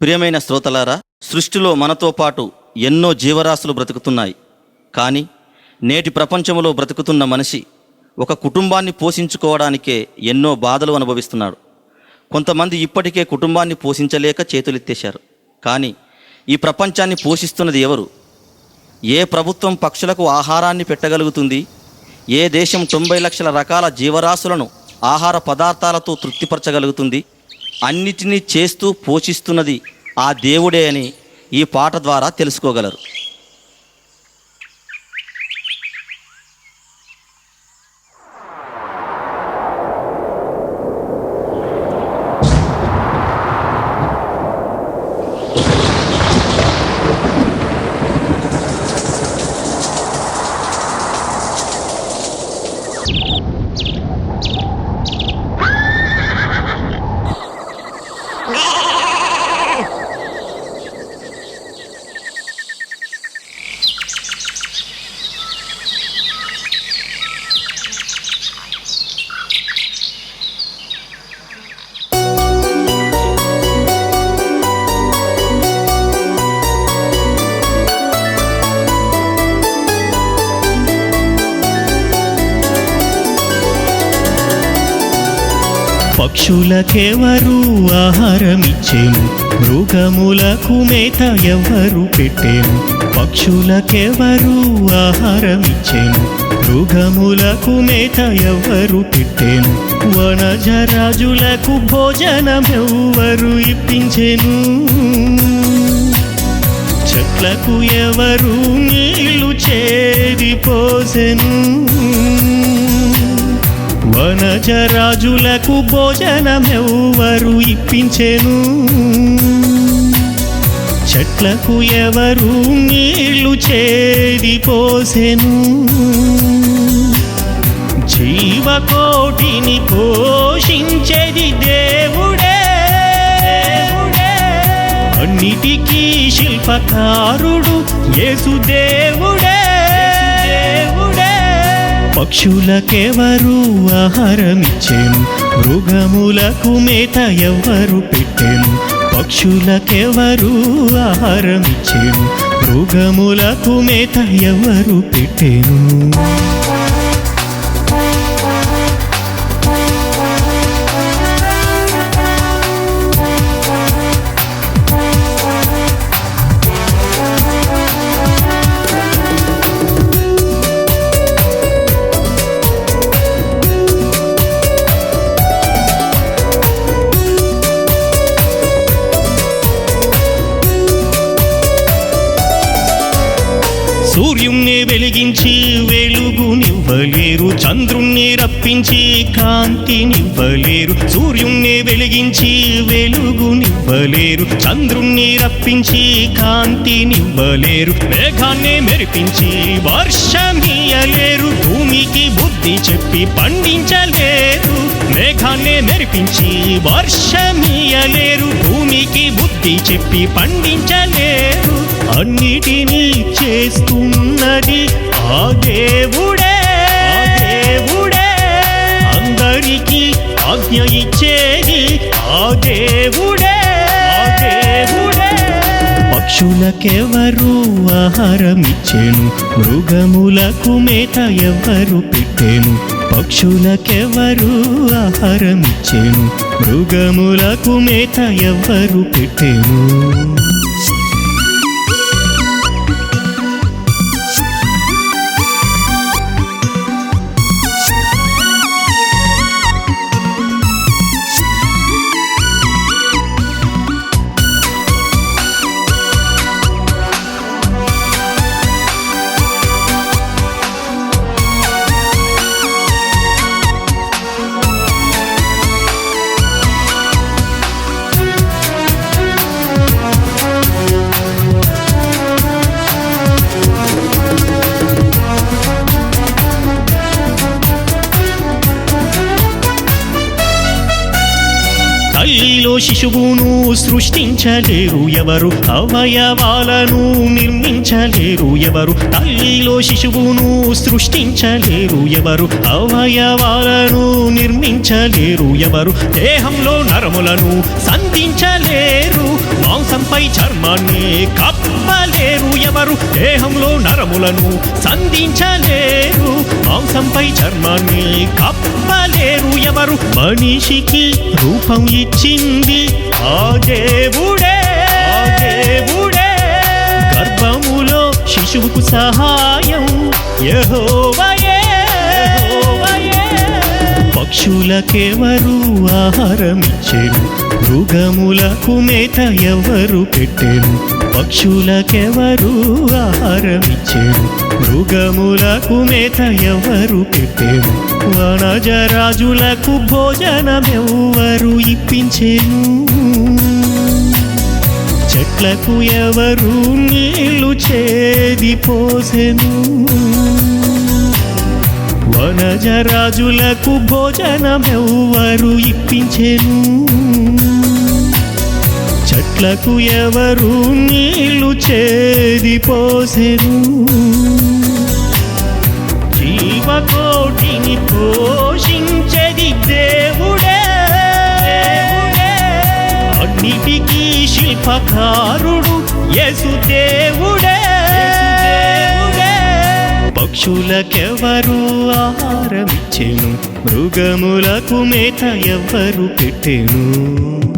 ప్రియమైన శ్రోతలారా సృష్టిలో మనతో పాటు ఎన్నో జీవరాశులు బ్రతుకుతున్నాయి. కానీ నేటి ప్రపంచంలో బ్రతుకుతున్న మనిషి ఒక కుటుంబాన్ని పోషించుకోవడానికే ఎన్నో బాధలు అనుభవిస్తున్నాడు. కొంతమంది ఇప్పటికే కుటుంబాన్ని పోషించలేక చేతులెత్తేశారు. కానీ ఈ ప్రపంచాన్ని పోషిస్తున్నది ఎవరు? ఏ ప్రభుత్వం పక్షులకు ఆహారాన్ని పెట్టగలుగుతుంది? ఏ దేశం తొంభై లక్షల రకాల జీవరాశులను ఆహార పదార్థాలతో తృప్తిపరచగలుగుతుంది? అన్నిటినీ చేస్తూ పోషిస్తున్నది ఆ దేవుడే అని ఈ పాట ద్వారా తెలుసుకోగలరు. పక్షులకెవరు ఆహారమిచ్చేము మృగములకు మేత ఎవరు పెట్టేము పక్షులకెవరు ఆహారమిచ్చేము మృగములకు మేత ఎవరు పెట్టేను? వనజరాజులకు భోజనమెవ్వరు ఇప్పించెను? చెట్లకు ఎవరు నీళ్ళు చేది పోసెను? వనజరాజులకు భోజనమెవ్వరు ఇప్పించెను. చెట్లకు ఎవరు నీళ్ళు చేది పోసెను. జీవకోటిని పోషించేది దేవుడే. అన్నిటికీ శిల్పకారుడు యేసుదేవుడే. దేవుడే పక్షులకెవరు ఆహారమిచ్చేను మృగములకు మేత ఎవరు పెట్టెను పక్షులకెవరు ఆహారమిచ్చేను మృగములకు మేత ఎవరు పెట్టెను సూర్యుణ్ణి వెలిగించి వెలుగునివ్వలేరు చంద్రుణ్ణి రప్పించి కాంతినివ్వలేరు. సూర్యుణ్ణి వెలిగించి వెలుగునివ్వలేరు చంద్రుణ్ణి రప్పించి కాంతినివ్వలేరు. మేఘాన్ని మెరిపించి వర్షమియలేరు భూమికి బుద్ధి చెప్పి పండించలేరు. మేఘాన్ని మెరిపించి వర్షమియలేరు భూమికి బుద్ధి చెప్పి పండించలేరు. అన్నిటినీ చేస్తున్నది ఆ దేవుడే. ఆ దేవుడే. అందరికీ ఆజ్ఞ ఇచ్చేది ఆ దేవుడే. దేవుడే. పక్షులకెవరు ఆహారమిచ్చేను? మృగములకు మేత ఎవరు పెట్టేను? పక్షులకెవరు ఆహారమిచ్చేను? మృగములకు మేత ఎవరు పెట్టేను? తల్లిలో శిశువును సృష్టించలేరు ఎవరు అవయవాలను నిర్మించలేరు ఎవరు తల్లిలో శిశువును సృష్టించలేరు ఎవరు అవయవాలను నిర్మించలేరు ఎవరు దేహంలో నరములను సంధించలేరు మాంసంపై చర్మాన్ని కప్పలేరు ఎవరు? దేహంలో నరములను సంధించలేరు. మాంసంపై చర్మాన్ని కప్పలేరు ఎవరు? మనిషికి రూపం ఇచ్చింది ఆ దేవుడే. దేవుడే. గర్భములో శిశువుకు సహాయం. యహోవయే. పక్షులకెవరు ఆహారమిచ్చేను? మృగములకు మేత ఎవరు పెట్టేను? పక్షులకెవరు ఆహారమిచ్చేను? మృగములకు మేత ఎవరు పెట్టేను? వనజరాజులకు భోజనమెవ్వరు ఇప్పించేను? చెట్లకు ఎవరు నీళ్ళు చేది పోసెను? వనజరాజులకు భోజనమెవ్వరు ఇప్పించెను. చెట్లకు ఎవరు నీళ్ళు చేది పోసెను. జీవకోటిని పోషించది దేవుడే. అన్నిటికీ శిల్పకారుడు యసు దేవుడు. పక్షులకెవరు ఆహారమిచ్చెను? మృగములకు మేత ఎవ్వరు పెట్టెను?